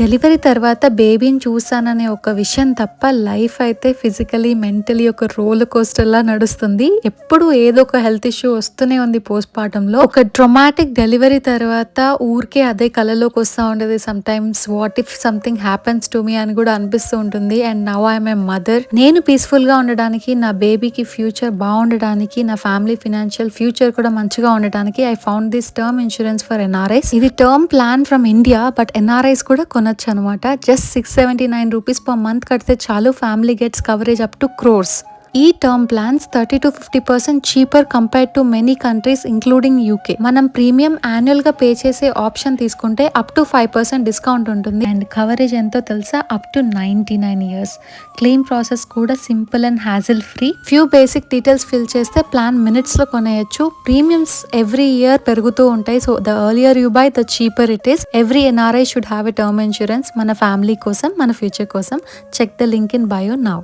Delivery తర్వాత బేబీని చూసాననే ఒక విషయం తప్ప లైఫ్ అయితే ఫిజికలీ మెంటలీ ఒక రోల్ కోస్టర్ లా నడుస్తుంది. ఎప్పుడు ఏదో ఒక హెల్త్ ఇష్యూ వస్తూనే ఉంది పోస్ట్ ఒక ట్రొమాటిక్ డెలివరీ తర్వాత ఊరికే అదే కళలోకి వస్తూ ఉండేది. Sometimes what if something happens to me అని కూడా అనిపిస్తూ ఉంటుంది. And now I'm a mother నేను పీస్ఫుల్గా ఉండడానికి నా బేబీకి ఫ్యూచర్ బాగుండడానికి నా ఫ్యామిలీ ఫినాన్షియల్ ఫ్యూచర్ కూడా మంచిగా ఉండడానికి I found this term insurance for NRIs ఇది term plan from India but NRIs కూడా కొనొచ్చు అనమాట just six seventy nine rupees per month కడితే చాలు. Family gets coverage up to crores ఈ term plans thirty to fifty percent cheaper compare to many countries including UK మనం premium యాన్యువల్గా pay చేసే option తీసుకుంటే up to five percent discount ఉంటుంది. And coverage ఎంతో తెలుసా? Up to ninety nine years. Claim process కూడా simple and hassle free few basic details fill చేస్తే plan మినిట్స్లో కొనేయచ్చు. ప్రీమియమ్స్ ఎవ్రీ ఇయర్ పెరుగుతూ ఉంటాయి. So the earlier you buy the cheaper it is every NRI should have a term insurance మన family కోసం మన future కోసం. Check the link in bio now